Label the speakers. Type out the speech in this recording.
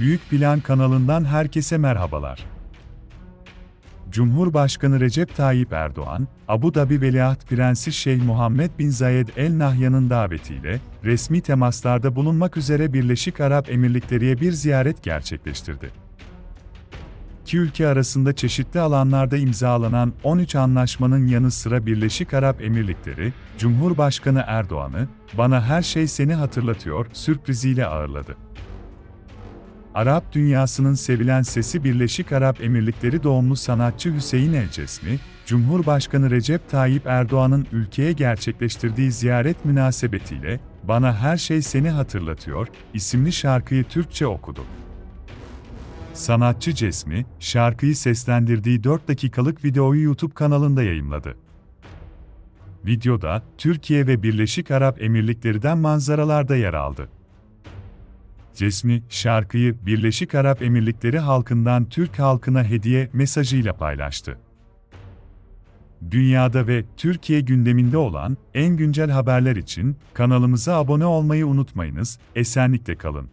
Speaker 1: Büyük Plan kanalından herkese merhabalar. Cumhurbaşkanı Recep Tayyip Erdoğan, Abu Dhabi Veliaht Prensi Şeyh Muhammed bin Zayed El Nahyan'ın davetiyle resmi temaslarda bulunmak üzere Birleşik Arap Emirlikleri'ye bir ziyaret gerçekleştirdi. İki ülke arasında çeşitli alanlarda imzalanan 13 anlaşmanın yanı sıra Birleşik Arap Emirlikleri, Cumhurbaşkanı Erdoğan'ı, bana her şey seni hatırlatıyor, sürpriziyle ağırladı. Arap dünyasının sevilen sesi Birleşik Arap Emirlikleri doğumlu sanatçı Hüseyin El Cesmi, Cumhurbaşkanı Recep Tayyip Erdoğan'ın ülkeye gerçekleştirdiği ziyaret münasebetiyle "Bana Her Şey Seni Hatırlatıyor" isimli şarkıyı Türkçe okudu. Sanatçı Cesmi, şarkıyı seslendirdiği 4 dakikalık videoyu YouTube kanalında yayımladı. Videoda, Türkiye ve Birleşik Arap Emirlikleri'den manzaralarda yer aldı. Cesmi, şarkıyı Birleşik Arap Emirlikleri halkından Türk halkına hediye mesajıyla paylaştı. Dünyada ve Türkiye gündeminde olan en güncel haberler için kanalımıza abone olmayı unutmayınız, esenlikle kalın.